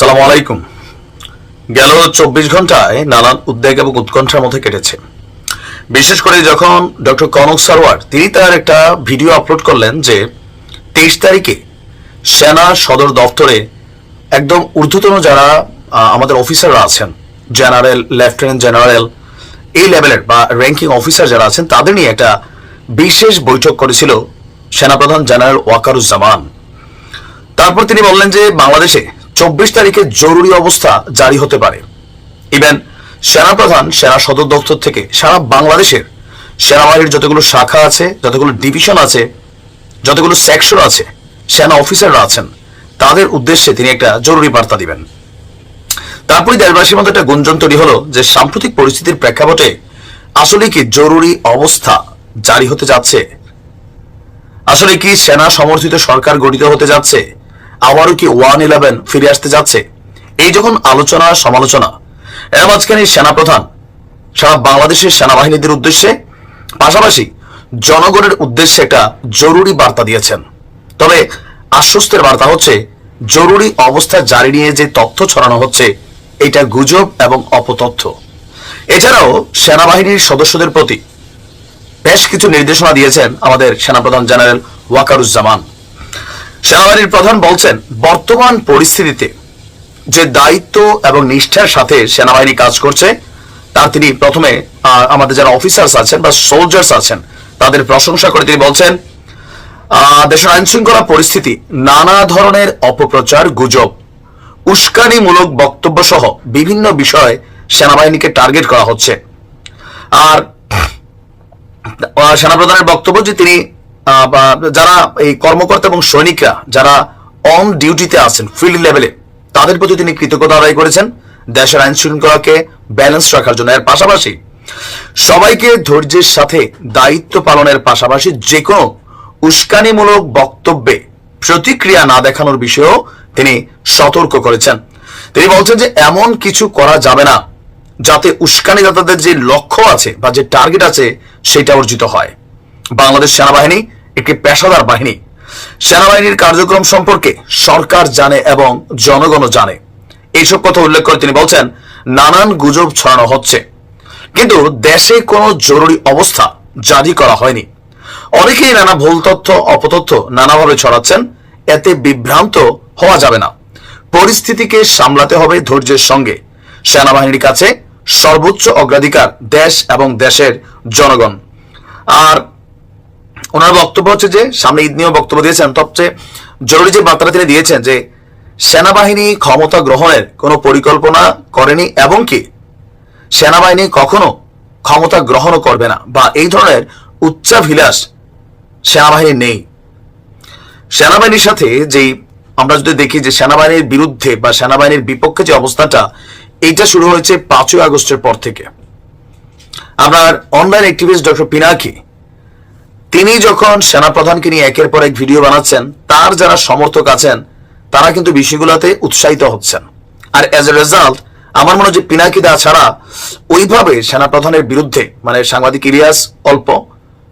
সালাম আলাইকুম। গেল চব্বিশ ঘন্টায় নানান উদ্বেগ এবং উৎকণ্ঠার মধ্যে কেটেছে। বিশেষ করে যখন ডক্টর কনক সারওয়ার তিনি তার একটা ভিডিও আপলোড করলেন যে তেইশ তারিখে সেনা সদর দপ্তরে একদম ঊর্ধ্বতন যারা আমাদের অফিসাররা আছেন, জেনারেল, লেফটেন্যান্ট জেনারেল, এই লেভেলের বা র্যাঙ্কিং অফিসার যারা আছেন, তাদের নিয়ে একটা বিশেষ বৈঠক করেছিল সেনাপ্রধান জেনারেল ওয়াকারুজ্জামান। তারপর তিনি বললেন যে বাংলাদেশে চব্বিশ তারিখে জরুরি অবস্থা জারি হতে পারে। ইভেন সেনাপ্রধান, সেনা সদর দপ্তর থেকে সারা বাংলাদেশের সেনাবাহিনীর যতগুলো শাখা আছে, যতগুলো ডিভিশন আছে, যতগুলো সেকশন আছে, সেনা অফিসাররা আছেন, তাদের উদ্দেশ্যে তিনি একটা জরুরি বার্তা দিবেন। তারপরে দেশবাসীর মধ্যে একটা গুঞ্জন তৈরি হলো যে সাম্প্রতিক পরিস্থিতির প্রেক্ষাপটে আসলে কি জরুরি অবস্থা জারি হতে যাচ্ছে? আসলে কি সেনা সমর্থিত সরকার গঠিত হতে যাচ্ছে? আবারও কি ওয়ান ইলেভেন ফিরে আসতে যাচ্ছে? এই যখন আলোচনা, সমালোচনা। এর মাঝখানে সেনাপ্রধান, সারা বাংলাদেশের সেনাবাহিনীদের উদ্দেশ্যে, পাশাপাশি জনগণের উদ্দেশ্যে একটা জরুরি বার্তা দিয়েছেন। তবে আশ্বস্তের বার্তা হচ্ছে, জরুরি অবস্থা জারি নিয়ে যে তথ্য ছড়ানো হচ্ছে, এটা গুজব এবং অপতথ্য। এছাড়াও সেনাবাহিনীর সদস্যদের প্রতি বেশ কিছু নির্দেশনা দিয়েছেন আমাদের সেনাপ্রধান জেনারেল ওয়াকারুজ্জামান। সেনাবাহিনীর প্রধান বলছেন, বর্তমান পরিস্থিতিতে যে দায়িত্ব এবং নিষ্ঠার সাথে সেনাবাহিনী কাজ করছে তার তিনি প্রথমে আমাদের যারা অফিসার্স আছেন বা সোলজার্স আছেন, তাদের প্রশংসা করে তিনি বলছেন দেশের আইন শৃঙ্খলা পরিস্থিতি নানা ধরনের অপপ্রচার গুজব, উস্কানিমূলক বক্তব্য সহ বিভিন্ন বিষয়ে সেনাবাহিনীকে টার্গেট করা হচ্ছে। আর সেনাপ্রধানের বক্তব্য যে তিনি যারা এই কর্মকর্তা এবং সৈনিকরা যারা অন ডিউটিতে আছেন ফিল্ড লেভেলে তাদের প্রতি তিনি কৃতজ্ঞতা আদায় করেছেন। দেশের আইন শৃঙ্খলাকে ব্যালেন্স রাখার জন্য। এর পাশাপাশি সবাইকে ধৈর্যের সাথে দায়িত্ব পালনের পাশাপাশি যে কোনো উস্কানিমূলক বক্তব্যে প্রতিক্রিয়া না দেখানোর বিষয়েও তিনি সতর্ক করেছেন। তিনি বলছেন যে এমন কিছু করা যাবে না, যাতে উস্কানিদাতাদের যে লক্ষ্য আছে বা যে টার্গেট আছে, সেটা অর্জিত হয়। বাংলাদেশ সেনাবাহিনী, একটি পেশাদার বাহিনী। সেনাবাহিনীর কার্যক্রম সম্পর্কে সরকার জানে এবং জনগণও জানে। এইসব কথা উল্লেখ করে তিনি বলছেন, নানান গুজব ছড়ানো হচ্ছে। কিন্তু দেশে কোনো জরুরি অবস্থা জারি করা হয়নি। অনেকেই নানা ভুল তথ্য, অপতথ্য নানাভাবে ছড়াচ্ছেন। এতে বিভ্রান্ত হওয়া যাবে না। পরিস্থিতিকে সামলাতে হবে ধৈর্যের সঙ্গে। সেনাবাহিনীর কাছে সর্বোচ্চ অগ্রাধিকার দেশ এবং দেশের জনগণ। আর ওনার বক্তব্য হচ্ছে যে, সামনে ঈদ নিয়েও বক্তব্য দিয়েছেন সবচেয়ে জরুরি যে বার্তাটা তিনি দিয়েছেন যে, সেনাবাহিনী ক্ষমতা গ্রহণের কোনো পরিকল্পনা করেনি এবং কি, সেনাবাহিনী কখনো ক্ষমতা গ্রহণও করবে না বা এই ধরনের উচ্চাভিলাষ সেনাবাহিনী নেই। সেনাবাহিনীর সাথে যেই আমরা যদি দেখি যে সেনাবাহিনীর বিরুদ্ধে বা সেনাবাহিনীর বিপক্ষে যে অবস্থাটা, এইটা শুরু হয়েছে পাঁচই আগস্টের পর থেকে। আপনার অনলাইন অ্যাক্টিভিস্ট ডক্টর পিনাকি তিনি যখন সেনাপ্রধানকে নিয়ে একের পর এক ভিডিও বানাচ্ছেন, তার যারা সমর্থক আছেন, তারা কিন্তু বিষয়গুলোতে উৎসাহিত হচ্ছেন। আর এজ এ রেজাল্ট আমার মনে হয় যে পিনাকিদা ছাড়া ওইভাবে সেনাপ্রধানের বিরুদ্ধে মানে সাংবাদিক ইলিয়াস অল্প,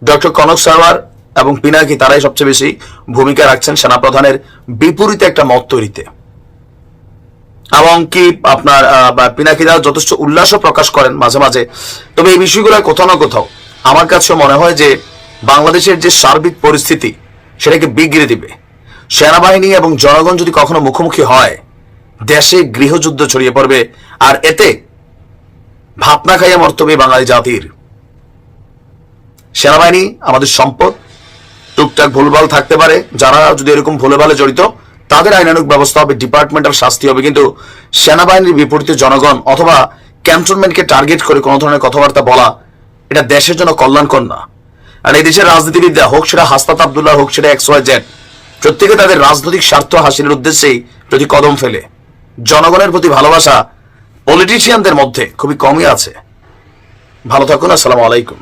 ডক্টর কনক সারওয়ার এবং পিনাকি তারাই সবচেয়ে বেশি ভূমিকা রাখছেন সেনাপ্রধানের বিপরীতে একটা মত তৈরিতে। এবং কি আপনার পিনাকিদা যথেষ্ট উল্লাসও প্রকাশ করেন মাঝে মাঝে। তবে এই বিষয়গুলো কোথাও না কোথাও আমার কাছে মনে হয় যে বাংলাদেশের যে সার্বিক পরিস্থিতি, সেটাকে বিগড়ে দিবে। সেনাবাহিনী এবং জনগণ যদি কখনো মুখোমুখি হয়, দেশে গৃহযুদ্ধ ছড়িয়ে পড়বে, আর এতে ভাবনা খাইয়া মর্তবে বাঙালি জাতির। সেনাবাহিনী, আমাদের সম্পদ, টুকটাক ভুলভাল থাকতে পারে, যারা যদি এরকম ভুলে ভালে জড়িত, তাদের আইনানুক ব্যবস্থা হবে ডিপার্টমেন্টাল শাস্তি হবে, কিন্তু সেনাবাহিনীর বিপরীতে জনগণ অথবা ক্যান্টনমেন্টকে টার্গেট করে কোনো ধরনের কথাবার্তা বলা, এটা দেশের জন্য কল্যাণকর না। আর এই দেশের রাজনীতিবিদরা হোক সেটা হাসপাত আবদুল্লাহ হোক সেটা এক্স ওয়াই জেড, প্রত্যেকে তাদের রাজনৈতিক স্বার্থ হাসিলের উদ্দেশ্যেই প্রতি কদম ফেলে। জনগণের প্রতি ভালোবাসা পলিটিশিয়ানদের মধ্যে খুবই কমই আছে। ভালো থাকুন, আসসালামু আলাইকুম।